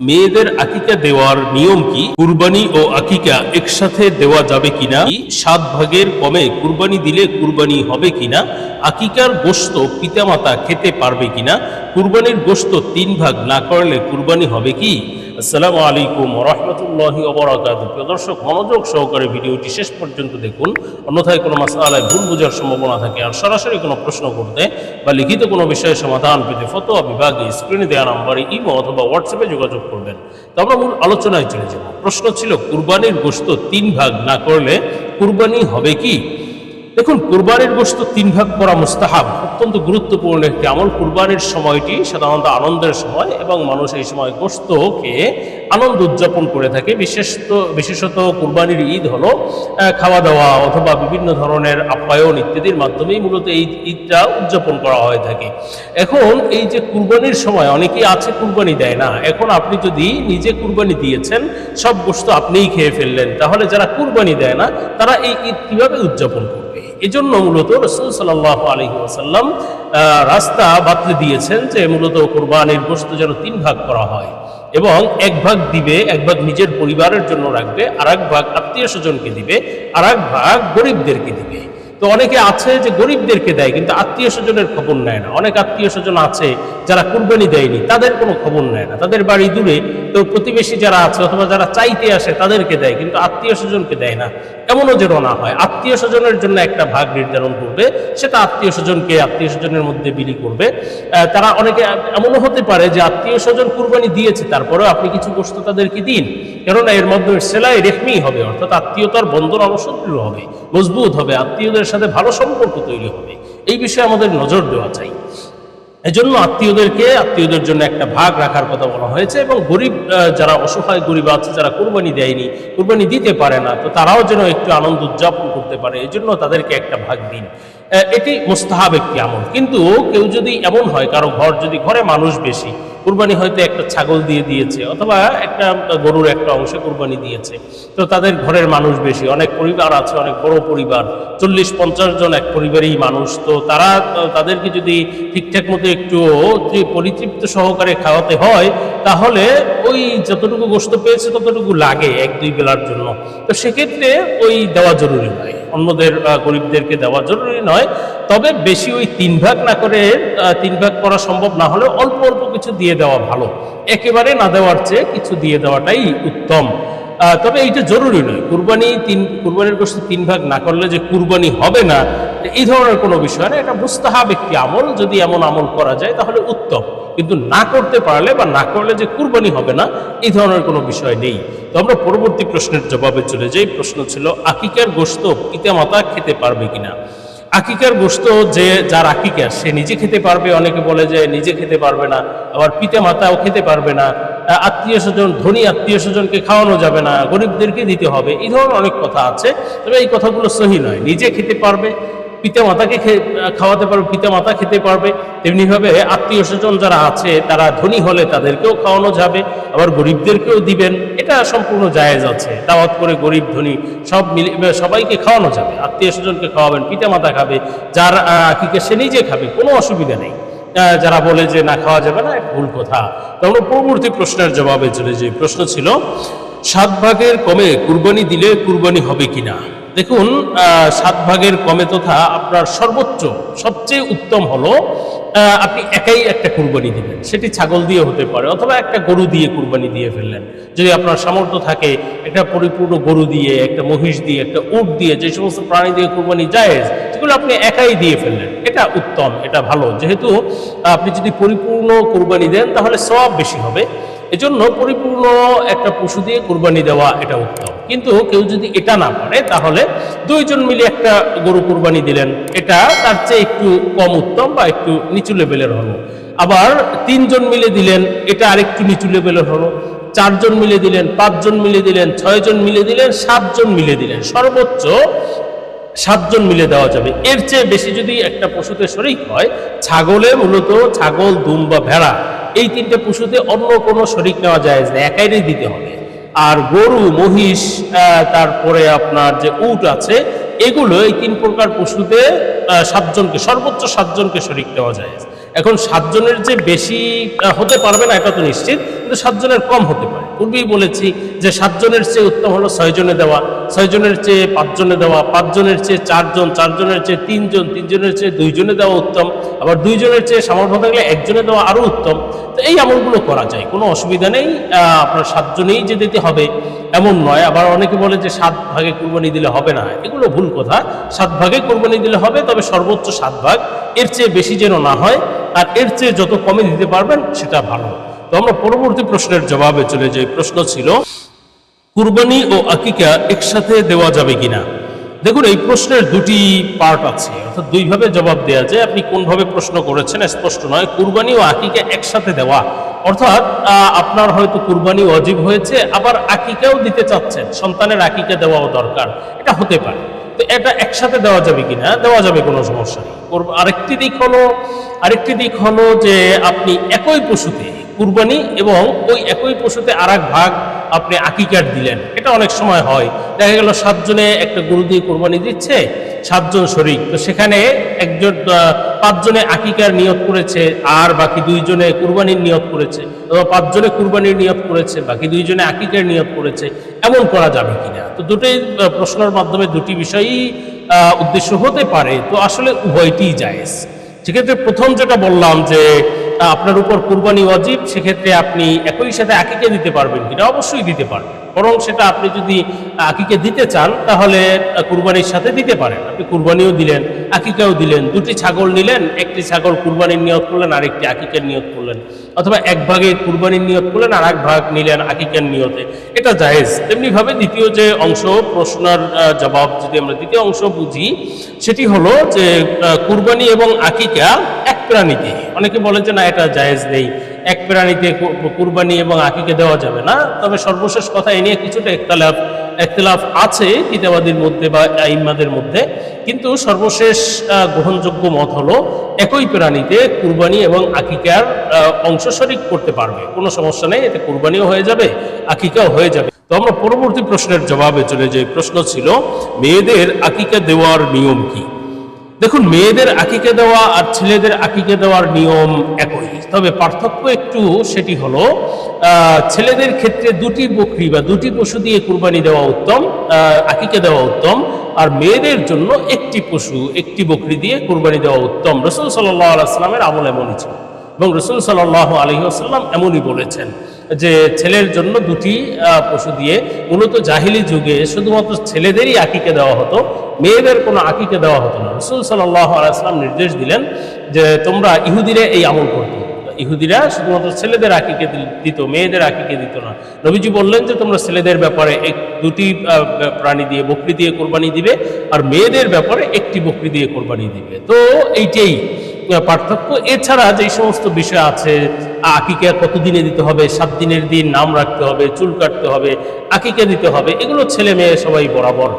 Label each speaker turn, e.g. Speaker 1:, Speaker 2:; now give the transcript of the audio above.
Speaker 1: মেয়েদের আকিকা দেওয়ার নিয়ম কি? কুরবানি ও আকিকা একসাথে দেওয়া যাবে কিনা? সাত ভাগের কমে কুরবানি দিলে কুরবানি হবে কিনা? আকিকার গোস্ত পিতামাতা খেতে পারবে কিনা? কুরবানির গোস্ত তিন ভাগ না করলে কুরবানি হবে কি? আসসালামু আলাইকুম রহমতুল্লাহি অবরাকাত প্রিয় দর্শক, মনোযোগ সহকারে ভিডিওটি শেষ পর্যন্ত দেখুন। অন্যথায় কোনো মাসালায় ভুল বোঝার সম্ভাবনা থাকে আর সরাসরি কোনো প্রশ্ন করতে বা লিখিত কোনো বিষয়ে সমাধান পেতে ফতোয়া বিভাগে স্ক্রিনে দেওয়া নাম্বারে ইমো অথবা হোয়াটসঅ্যাপে যোগাযোগ করবেন। তো আমরা মূল আলোচনায় চলে যাব। প্রশ্ন ছিল, কুরবানির গোস্ত তিন ভাগ না করলে কুরবানি হবে কি? দেখুন, কুরবানির গোস্ত তিন ভাগ করা মুস্তাহাব, অত্যন্ত গুরুত্বপূর্ণ একটি আমল। কুরবানির সময়টি সাধারণত আনন্দের সময় এবং মানুষ এই সময় গোস্ত খেয়ে আনন্দ উদযাপন করে থাকে। বিশেষত বিশেষত কুরবানির ঈদ হলো খাওয়া দাওয়া অথবা বিভিন্ন ধরনের আপ্যায়ন ইত্যাদির মাধ্যমেই মূলত এই ঈদটা উদযাপন করা হয়ে থাকে। এখন এই যে কুরবানির সময়, অনেকেই আছে কুরবানি দেয় না। এখন আপনি যদি নিজে কুরবানি দিয়েছেন, সব গোস্ত আপনিই খেয়ে ফেললেন। তাহলে যারা কুরবানি দেয় না, তারা এই ঈদ কীভাবে উদযাপন করবে? এজন্য মূলত রসুল সাল্লাহ আলহি আসাল্লাম রাস্তা বাতলে দিয়েছেন যে মূলত কোরবানির গোস্ত যেন তিন ভাগ করা হয় এবং এক ভাগ দিবে, এক ভাগ নিজের পরিবারের জন্য রাখবে আর এক ভাগ আত্মীয় স্বজনকে দিবে আর এক ভাগ গরিবদেরকে দিবে। তো অনেকে আছে যে গরিবদেরকে দেয়, কিন্তু আত্মীয় স্বজনের খবর নেয় না। অনেক আত্মীয় স্বজন আছে যারা কুরবানি দেয়নি, তাদের কোনো খবর নেয় না। তাদের বাড়ি দূরে তো প্রতিবেশী যারা আছে অথবা যারা চাইতে আসে তাদেরকে দেয়, কিন্তু আত্মীয় স্বজনকে দেয় না। এমনও যেন না হয়, আত্মীয় স্বজনের জন্য একটা ভাগ নির্ধারণ করবে, সেটা আত্মীয় স্বজনকে আত্মীয় স্বজনের মধ্যে বিলি করবে। তারা অনেকে এমনও হতে পারে যে আত্মীয় স্বজন কুরবানি দিয়েছে, তারপরেও আপনি কিছু বস্তু তাদেরকে দিন। কেননা এর মাধ্যমে সেলাই রেখমি হবে, অর্থাৎ আত্মীয়তার বন্ধন আরও সুদৃঢ় হবে, মজবুত হবে, আত্মীয়দের সাথে ভালো সম্পর্ক তৈরি হবে। এই বিষয়ে আমাদের নজর দেওয়া চাই। এজন্য আত্মীয়দেরকে, আত্মীয়দের জন্য একটা ভাগ রাখার কথা বলা হয়েছে এবং গরিব যারা অসহায়, গরিব আছে, যারা কুরবানি দেয়নি, কুরবানি দিতে পারে না, তো তারাও যেন একটু আনন্দ উদযাপন করতে পারে এই জন্য তাদেরকে একটা ভাগ দিন। এটি মোস্তাহাব একটি আমল। কিন্তু কেউ যদি এমন হয়, কারও ঘর যদি, ঘরে মানুষ বেশি কুরবানি হয়তো একটা ছাগল দিয়ে দিয়েছে, অথবা একটা গরুর একটা অংশে কুরবানি দিয়েছে। তো তাদের ঘরের মানুষ বেশি, অনেক পরিবার আছে, অনেক বড় পরিবার, চল্লিশ পঞ্চাশ জন এক পরিবারেই মানুষ। তো তারা তাদেরকে যদি ঠিকঠাক মতো একটু পরিতৃপ্ত সহকারে খাওয়াতে হয়, তাহলে ওই যতটুকু গোস্ত পেয়েছে ততটুকু লাগে এক দুই বেলার জন্য। তো সেক্ষেত্রে ওই দেওয়া জরুরি নয়। অন্যদের গরিবদেরকে দেওয়া জরুরি নয়। তবে বেশি ওই তিন ভাগ না করে তিন ভাগ করা সম্ভব না হলে অল্প অল্প কিছু দিয়ে দেওয়া ভালো। একেবারে না দেওয়ার চেয়ে কিছু দিয়ে দেওয়াটাই উত্তম। তবে এইটা জরুরি নয়। কুরবানি তিন, কুরবানির গোষ্ঠী তিন ভাগ না করলে যে কুরবানি হবে না, এই ধরনের কোনো বিষয় না। এটা মুস্তাহাব একটি আমল। যদি এমন আমল করা যায় তাহলে উত্তম। কিন্তু না করতে পারলে বা না করলে যে কুরবানি হবে না, এই ধরনের কোনো বিষয় নেই। তো আমরা পরবর্তী প্রশ্নের জবাবে চলে যাই। প্রশ্ন ছিল, আকিকার গোস্ত পিতামাতা খেতে পারবে কিনা? আকিকার গোস্ত যে, যার আকিকা, সে নিজে খেতে পারবে। অনেকে বলে যে, নিজে খেতে পারবে না। আবার পিতা মাতাও খেতে পারবে না। আত্মীয় স্বজন, ধনী আত্মীয় স্বজনকে খাওয়ানো যাবে না। গরিবদেরকে দিতে হবে। এই ধরনের অনেক কথা আছে। তবে এই কথাগুলো সহি নয়। নিজে খেতে পারবে পিতা মাতাকে খাওয়াতে পারবে পিতা মাতা খেতে পারবে। তেমনিভাবে আত্মীয় স্বজন যারা আছে, তারা ধনী হলে তাদেরকেও খাওয়ানো যাবে, আবার গরিবদেরকেও দিবেন। এটা সম্পূর্ণ জায়েজ আছে। দাওয়াত করে গরিব, ধনী সব মিলে সবাইকে খাওয়ানো যাবে। আত্মীয় স্বজনকে খাওয়াবেন পিতা মাতা খাবে, যার আকিকে সে নিজে খাবে, কোনো অসুবিধা নেই। যারা বলে যে না, খাওয়া যাবে না ভুল কথা। তখন পরবর্তী প্রশ্নের জবাবে চলে যে প্রশ্ন ছিল, সাত ভাগের কমে কুরবানি দিলে কুরবানি হবে কিনা? দেখুন সাত ভাগের কমে তথা আপনার সর্বোচ্চ, সবচেয়ে উত্তম হলো আপনি একাই একটা কুরবানি দিবেন। সেটি ছাগল দিয়ে হতে পারে, অথবা একটা গরু দিয়ে কুরবানি দিয়ে ফেললেন। যদি আপনার সামর্থ্য থাকে, একটা পরিপূর্ণ গরু দিয়ে, একটা মহিষ দিয়ে, একটা উট দিয়ে, যে সমস্ত প্রাণী দিয়ে কুরবানি যায় সেগুলো আপনি একাই দিয়ে ফেললেন। এটা উত্তম, এটা ভালো। যেহেতু, আপনি যদি পরিপূর্ণ কুরবানি দেন, তাহলে সব বেশি হবে। এজন্য পরিপূর্ণ একটা পশু দিয়ে কুরবানি দেওয়া এটা উত্তম। কিন্তু কেউ যদি এটা না পারে, তাহলে দুইজন মিলে একটা গরু কুরবানি দিলেন। এটা তার চেয়ে একটু কম উত্তম বা একটু নিচু লেভেলের হলো। আবার তিনজন মিলে দিলেন, এটা আরেকটু নিচু লেভেলের হলো। চারজন মিলে দিলেন, পাঁচজন মিলে দিলেন, ছয়জন মিলে দিলেন, সাতজন মিলে দিলেন। সর্বোচ্চ সাতজন মিলে দেওয়া যাবে। এর চেয়ে বেশি যদি একটা পশুতে শরিক হয়, ছাগলে মূলত ছাগল দুম বা ভেড়া, এই তিনটে পশুতে অন্য কোনো শরিক নেওয়া যায় না একাইরেই দিতে হবে। আর গরু, মহিষ তারপরে আপনার যে উট আছে, এগুলো এই তিন প্রকার পশুতে সাতজনকে, সর্বোচ্চ সাতজনকে শরিক দেওয়া যায় এখন সাতজনের যে বেশি হতে পারবে না, এটা তো নিশ্চিত কিন্তু সাতজনের কম হতে পারে। পূর্বেই বলেছি যে সাতজনের চেয়ে উত্তম হলো ছয়জনে দেওয়া, ছয়জনের চেয়ে পাঁচজনে দেওয়া, পাঁচজনের চেয়ে চারজন, চারজনের চেয়ে তিনজন, তিনজনের চেয়ে দুইজনে দেওয়া উত্তম, আবার দুইজনের চেয়ে সামর্থ্য থাকলে একজনে দেওয়া আরও উত্তম। তো এই আমলগুলো করা যায়, কোনো অসুবিধা নেই আপনার সাতজনেই যে দিতে হবে এমন নয়। আবার অনেকে বলে যে সাত ভাগে কুরবানি দিলে হবে না, এগুলো ভুল কথা। সাত ভাগে কুরবানি দিলে হবে, তবে সর্বোচ্চ সাত ভাগ, এর চেয়ে বেশি যেন না হয়, আর এর চেয়ে যত কমে দিতে পারবেন, সেটা ভালো। তো আমরা পরবর্তী প্রশ্নের জবাবে চলে যাই। প্রশ্ন ছিল, কুরবানি ও আকিকা একসাথে দেওয়া যাবে কিনা? দেখুন, এই প্রশ্নের দুটি পার্ট আছে। অর্থাৎ দুইভাবে জবাব দেওয়া যায়। আপনি কোনভাবে প্রশ্ন করেছেন স্পষ্ট নয়। কুরবানি ও আকিকা একসাথে দেওয়া। অর্থাৎ আপনার হয়তো কুরবানি অজীব হয়েছে, আবার আকিকাও দিতে চাচ্ছেন। সন্তানের আকিকা দেওয়াও দরকার। এটা হতে পারে। তো এটা একসাথে দেওয়া যাবে কিনা? দেওয়া যাবে, কোনো সমস্যা নেই। আরেকটি দিক হলো, আরেকটি দিক হলো যে আপনি একই পশুতে কুরবানি এবং ওই একই পশুতে আর ভাগ আপনি আকিকার দিলেন। এটা অনেক সময় হয়। দেখা গেল সাতজনে একটা গরু দিয়ে কোরবানি দিচ্ছে, সাতজন শরিক। তো সেখানে একজন পাঁচজনে আকিকার নিয়োগ করেছে আর বাকি দুইজনে কুরবানির নিয়োগ করেছে। অথবা পাঁচজনে কুরবানির নিয়োগ করেছে, বাকি দুইজনে আকিকার নিয়োগ করেছে। এমন করা যাবে কিনা? তো দুটোই প্রশ্নের মাধ্যমে দুটি বিষয়ই উদ্দেশ্য হতে পারে। তো আসলে উভয়টিই জায়েজ। সেক্ষেত্রে প্রথম যেটা বললাম যে আপনার উপর কুরবানি অজীব সেক্ষেত্রে আপনি একই সাথে আকিকে দিতে পারবেন কিনা? অবশ্যই দিতে পারবেন। বরং সেটা আপনি যদি আকিকে দিতে চান, তাহলে কুরবানির সাথে দিতে পারেন। আপনি কুরবানিও দিলেন, আকিকাও দিলেন, দুটি ছাগল নিলেন, একটি ছাগল কুরবানির নিয়ত করলেন, আরেকটি আকিকের নিয়ত করলেন। অথবা এক ভাগে কুরবানির নিয়ত করলেন আর এক ভাগ নিলেন আকিকের নিয়তে। এটা জায়েজ। তেমনিভাবে দ্বিতীয় যে অংশ, প্রশ্নের জবাব যদি আমরা দ্বিতীয় অংশ বুঝি, সেটি হলো যে কুরবানি এবং আকিকা এক প্রাণীতে অনেকে বলেন যে না, এটা জায়েজ নেই। এক প্রাণীতে কুরবানি এবং আকিকে দেওয়া যাবে না। তবে সর্বশেষ কথা এ নিয়ে কিছুটা একতলাফ একতলাফ আছে কিতাবাদের মধ্যে বা আইম্মাদের মধ্যে। কিন্তু সর্বশেষ গ্রহণযোগ্য মত হলো একই প্রাণীতে কুরবানি এবং আকিকার অংশ শরিক করতে পারবে। কোনো সমস্যা নেই, এতে কুরবানিও হয়ে যাবে, আকিকাও হয়ে যাবে। তো আমরা পরবর্তী প্রশ্নের জবাবে চলে যাই। প্রশ্ন ছিল, মেয়েদের আকিকা দেওয়ার নিয়ম কি? দেখুন, মেয়েদের আকিকে দেওয়া আর ছেলেদের আকিকে দেওয়ার নিয়ম একই। তবে পার্থক্য একটু সেটি হলো ছেলেদের ক্ষেত্রে দুটি বকরি বা দুটি পশু দিয়ে কুরবানি দেওয়া উত্তম আকিকে দেওয়া উত্তম, আর মেয়েদের জন্য একটি পশু, একটি বকরি দিয়ে কুরবানি দেওয়া উত্তম। রসুল সাল্লাহ আলাইস্লামের আমল এমনই ছিল এবং রসুল সাল্লাহ আলহিহাস্লাম এমনই বলেছেন। যে ছেলের জন্য দুটি পশু দিয়ে মূলত জাহিলি যুগে শুধুমাত্র ছেলেদেরই আকিকে দেওয়া হতো, মেয়েদের কোনো আকিকে দেওয়া হতো না। রসুল সাল্লাহ আলাইস্লাম নির্দেশ দিলেন যে তোমরা ইহুদিরে এই আমল করতো ইহুদিরা শুধুমাত্র ছেলেদের আকিকে দিত, মেয়েদের আকিকে দিত না। নবীজি বললেন যে তোমরা ছেলেদের ব্যাপারে এক, দুটি প্রাণী দিয়ে বকরি দিয়ে কোরবানি দিবে, আর মেয়েদের ব্যাপারে একটি বকরি দিয়ে কোরবানি দিবে। তো এইটাই পার্থক্য। এছাড়া যে সমস্ত বিষয় আছে, আকিকে কতদিনে দিতে হবে, সাত দিনের দিন নাম রাখতে হবে, চুল কাটতে হবে, আকিকে দিতে হবে, এগুলো ছেলে মেয়ে সবাই বরাবর